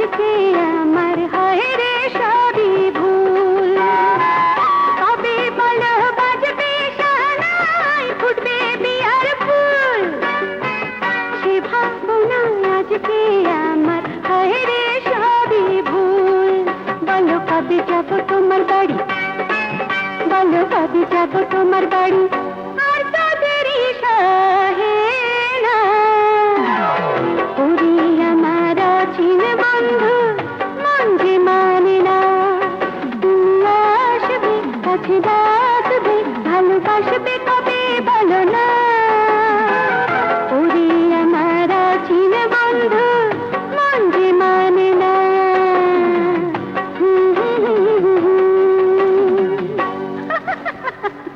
আজকে আমার হয় রে সবই ভুল। কবে বলো বাজবে সানাই ফুটবে বিয়ার ফুল। সে ভাবনায় আজকে আমার হয় রে সবই ভুল। বলো কবে যাব তোমার বাড়ি? বলো কবে যাব তোমার বাড়ি? আর তাদেরই সহে